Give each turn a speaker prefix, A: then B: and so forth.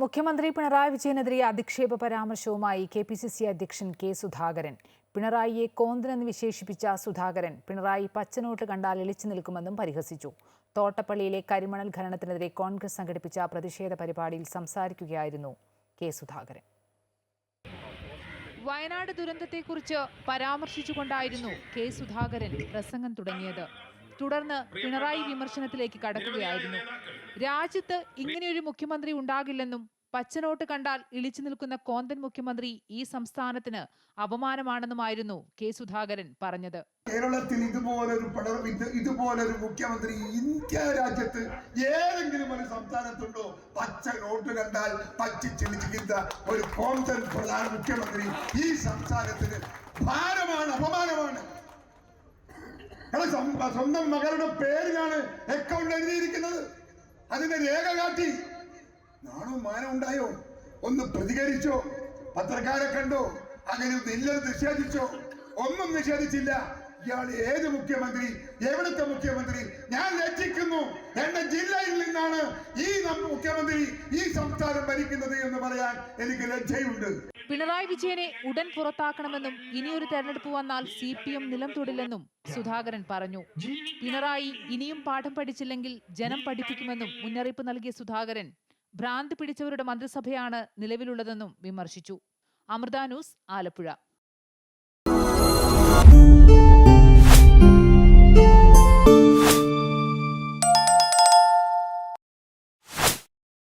A: മുഖ്യമന്ത്രി പിണറായി വിജയനെതിരെ അധിക്ഷേപ പരാമർശവുമായി കെ പി സി സി അധ്യക്ഷൻ കെ സുധാകരൻ. പിണറായിയെ കോന്തനെന്ന് വിശേഷിപ്പിച്ച സുധാകരൻ പിണറായി പച്ചനോട്ട് കണ്ടാൽ എളിച്ചു നിൽക്കുമെന്നും പരിഹസിച്ചു. തോട്ടപ്പള്ളിയിലെ കരിമണൽ ഖനനത്തിനെതിരെ കോൺഗ്രസ് സംഘടിപ്പിച്ച പ്രതിഷേധ പരിപാടിയിൽ സംസാരിക്കുകയായിരുന്നു കെ സുധാകരൻ. വയനാട് ദുരന്തത്തെക്കുറിച്ച് പരാമർശിച്ചുകൊണ്ടായിരുന്നു കെ സുധാകരൻ പ്രസംഗം തുടങ്ങിയത്. തുടർന്ന് പിണറായി വിമർശനത്തിലേക്ക് കടക്കുകയായിരുന്നു. രാജ്യത്ത് ഇങ്ങനെയൊരു മുഖ്യമന്ത്രി ഉണ്ടാകില്ലെന്നും പച്ചനോട്ട് കണ്ടാൽ ഇളിച്ചു നിൽക്കുന്ന കോന്തൻ മുഖ്യമന്ത്രി ഈ സംസ്ഥാനത്തിന് അപമാനമാണെന്നുമായിരുന്നു കെ സുധാകരൻ പറഞ്ഞത്.
B: കേരളത്തിൽ ഇതുപോലൊരു ഇതുപോലൊരു മുഖ്യമന്ത്രി ഇന്ത്യ രാജ്യത്ത് ഏതെങ്കിലും ഒരു സംസ്ഥാനത്തുണ്ടോ? പച്ച നോട്ട് കണ്ടാൽ പറ്റിച്ചിളിച്ചിരിക്കുന്ന ഒരു കോൺഗ്രസ് പ്രധാന മുഖ്യമന്ത്രി ഈ സംസ്ഥാനത്തിന് ഭാരമാണ് അപമാനമാണ്. സ്വന്തം മകളുടെ പേരിലാണ് അക്കൗണ്ട് എഴുതിയിരിക്കുന്നത്. അതിന്റെ രേഖ കാട്ടി. നാണോ മാനം ഉണ്ടായോ? ഒന്ന് പ്രതികരിച്ചോ. പത്രക്കാരെ കണ്ടോ? അങ്ങനെ ഇല്ലെന്ന് നിഷേധിച്ചോ? ഒന്നും നിഷേധിച്ചില്ല. ഇയാൾ ഏത് മുഖ്യമന്ത്രി? എവിടുത്തെ മുഖ്യമന്ത്രി? ഞാൻ ലജ്ജിക്കുന്നു എന്റെ ജില്ലയിൽ നിന്നാണ് ഈ മുഖ്യമന്ത്രി ഈ സംസ്ഥാനം ഭരിക്കുന്നത് എന്ന് പറയാൻ എനിക്ക് ലജ്ജയുണ്ട്.
A: പിണറായി വിജയനെ ഉടൻ പുറത്താക്കണമെന്നും ഇനിയൊരു തെരഞ്ഞെടുപ്പ് വന്നാൽ സി പി എം നിലം തൊടില്ലെന്നും സുധാകരൻ പറഞ്ഞു. പിണറായി ഇനിയും പാഠം പഠിച്ചില്ലെങ്കിൽ ജനം പഠിപ്പിക്കുമെന്നും മുന്നറിയിപ്പ് നൽകിയ സുധാകരൻ ഭ്രാന്ത് പിടിച്ചവരുടെ മന്ത്രിസഭയാണ് നിലവിലുള്ളതെന്നും വിമർശിച്ചു. അമൃത ന്യൂസ് ആലപ്പുഴ.